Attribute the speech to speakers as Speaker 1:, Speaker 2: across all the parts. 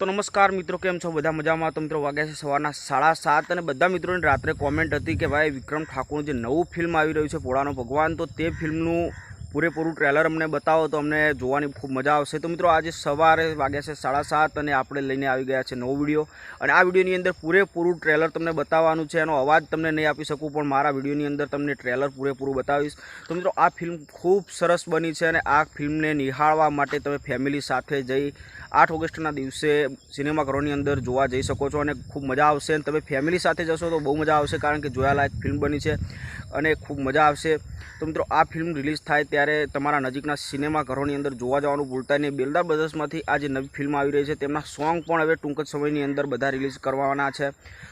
Speaker 1: તો નમસ્કાર મિત્રો, કેમ છો? બધા મજામાં? તો મિત્રો, વાગ્યા છે સવારના સાડા સાત અને બધા મિત્રોની રાત્રે કોમેન્ટ હતી કે ભાઈ વિક્રમ ઠાકોરનું જે નવું ફિલ્મ આવી રહ્યું છે, પોળાનો ભગવાન, તો તે ફિલ્મનું પૂરેપૂરું ટ્રેલર અમને બતાવો તો અમને જોવાની ખૂબ મજા આવશે. તો મિત્રો આજે સવારે વાગ્યા છે સાડા સાત અને આપણે લઈને આવી ગયા છે નવો વીડિયો. અને આ વિડીયોની અંદર પૂરેપૂરું ટ્રેલર તમને બતાવવાનું છે. એનો અવાજ તમને નહીં આપી શકું, પણ મારા વિડીયોની અંદર તમને ટ્રેલર પૂરેપૂરું બતાવીશ. તો મિત્રો આ ફિલ્મ ખૂબ સરસ બની છે અને આ ફિલ્મને નિહાળવા માટે તમે ફેમિલી સાથે જઈ આઠ ઓગસ્ટના દિવસે સિનેમાઘરોની અંદર જોવા જઈ શકો છો અને ખૂબ મજા આવશે. અને તમે ફેમિલી સાથે જશો તો બહુ મજા આવશે, કારણ કે જોયાલાયક ફિલ્મ બની છે અને ખૂબ મજા આવશે. તો મિત્રો, આ ફિલ્મ રિલીઝ થાય ત્યારે તમારા નજીકના સિનેમાઘરોની અંદર જોવા જવાનું ભૂલતા નહીં. બેલદાર બ્રધર્સમાંથી આ જે નવી ફિલ્મ આવી રહી છે, તેમના સોંગ પણ હવે ટૂંક જ સમયની અંદર બધા રિલીઝ કરવાના છે.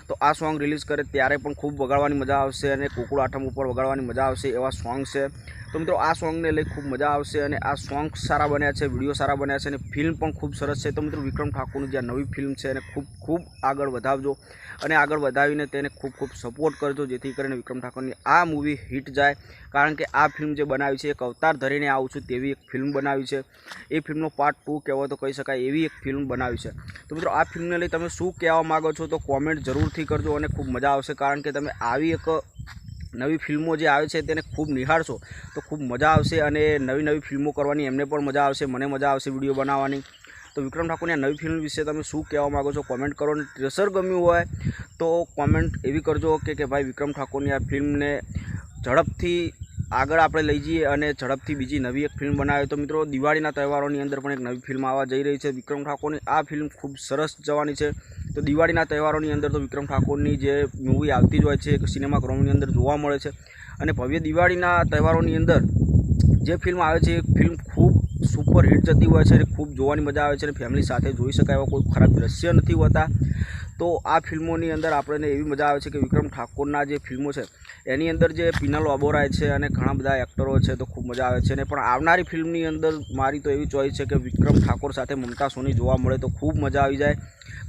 Speaker 1: તો આ સોંગ રિલીઝ કરે ત્યારે પણ ખૂબ વગાડવાની મજા આવશે અને કુકુળ આઠમ ઉપર વગાડવાની મજા આવશે એવા સોંગ છે. તો મિત્રો, આ સોંગને લઈ ખૂબ મજા આવશે અને આ સોંગ સારા બન્યા છે, વીડિયો સારા બન્યા છે અને ફિલ્મ પણ ખૂબ સરસ છે. તો મિત્રો, વિક્રમ ઠાકોરની જે નવી ફિલ્મ છે એને ખૂબ ખૂબ આગળ વધાવજો અને આગળ વધાવીને તેને ખૂબ ખૂબ સપોર્ટ કરજો, જેથી કરીને વિક્રમ ઠાકોરની આ મૂવી હિટ જાય. કારણ કે આ ફિલ્મ જે બનાવી છે, એક અવતાર ધરીને આવું છું તેવી એક ફિલ્મ બનાવી છે. એ ફિલ્મનો પાર્ટ ટુ કહેવો તો કહી શકાય એવી એક ફિલ્મ બનાવી છે. તો મિત્રો, આ ફિલ્મને લઈ તમે શું કહેવા માગો છો તો કોમેન્ટ જરૂરથી કરજો અને ખૂબ મજા આવશે. કારણ કે તમે આવી એક નવી ફિલ્મો જે આવે છે તેને ખૂબ નિહાળશો તો ખૂબ મજા આવશે અને નવી નવી ફિલ્મો કરવાની એમને પણ મજા આવશે, મને મજા આવશે વીડિયો બનાવવાની. તો વિક્રમ ઠાકોરની આ નવી ફિલ્મ વિશે તમે શું કહેવા માગો છો? કોમેન્ટ કરો અને ટ્રેસર ગમ્યું હોય તો કોમેન્ટ એવી કરજો કે ભાઈ વિક્રમ ઠાકોરની આ ફિલ્મને ઝડપથી આગળ આપણે લઈ જઈએ અને ઝડપથી બીજી નવી એક ફિલ્મ બનાવે. તો મિત્રો, દિવાળીના તહેવારોની અંદર પણ એક નવી ફિલ્મ આવવા જઈ રહી છે. વિક્રમ ઠાકોરની આ ફિલ્મ ખૂબ સરસ જવાની છે. તો દિવાળીના તહેવારોની અંદર તો વિક્રમ ઠાકોરની જે મૂવી આવતી જ હોય છે સિનેમાઘરોની અંદર જોવા મળે છે. અને ભવ્ય દિવાળીના તહેવારોની અંદર જે ફિલ્મ આવે છે, એ ફિલ્મ ખૂબ સુપર હિટ જતી હોય છે અને ખૂબ જોવાની મજા આવે છે અને ફેમિલી સાથે જોઈ શકાય એવા કોઈ ખરાબ દ્રશ્ય નથી હોતા. તો આ ફિલ્મોની અંદર આપણને એવી મજા આવે છે કે વિક્રમ ઠાકોરના જે ફિલ્મો છે, એની અંદર જે પિનલ ઓબોરાય છે અને ઘણા બધા એક્ટરો છે, તો ખૂબ મજા આવે છે. અને પણ આવનારી ફિલ્મની અંદર મારી તો એવી ચોઈસ છે કે વિક્રમ ઠાકોર સાથે મમતા સોની જોવા મળે તો ખૂબ મજા આવી જાય.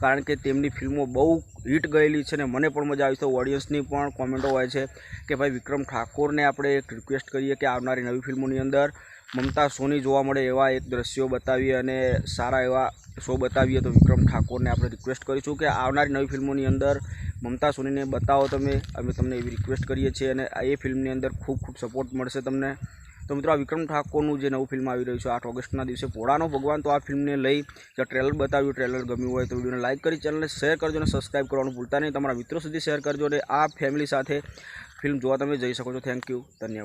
Speaker 1: કારણ કે તેમની ફિલ્મો બહુ હિટ ગયેલી છે ને મને પણ મજા આવી છે. ઓડિયન્સની પણ કોમેન્ટો હોય છે કે ભાઈ વિક્રમ ઠાકોરને આપણે એક રિક્વેસ્ટ કરીએ કે આવનારી નવી ફિલ્મોની અંદર મમતા સોની જોવા મળે એવા એક દ્રશ્યો બતાવીએ અને સારા એવા શો બતાવીએ તો વિક્રમ ઠાકોરને આપણે રિક્વેસ્ટ કરીશું કે આવનારી નવી ફિલ્મોની અંદર મમતા સોનીને બતાવો તમે. અમે તમને એવી રિક્વેસ્ટ કરીએ છીએ અને એ ફિલ્મની અંદર ખૂબ ખૂબ સપોર્ટ મળશે તમને. તો મિત્રો, આ વિક્રમ ઠાકોરનું જે નવું ફિલ્મ આવી રહ્યું છે, આઠ ઓગસ્ટના દિવસે પોળાનો ભગવાન, તો આ ફિલ્મને લઈ જે ટ્રેલર બતાવ્યું ટ્રેલર ગમ્યું હોય તો વિડીયોને લાઇક કરી ચેનલને શેર કરજો અને સબસ્ક્રાઈબ કરવાનું ભૂલતા નહીં. તમારા મિત્રો સુધી શેર કરજો અને આ ફેમિલી સાથે ફિલ્મ જોવા તમે જઈ શકો છો. થેન્ક યુ ધન્યવાદ.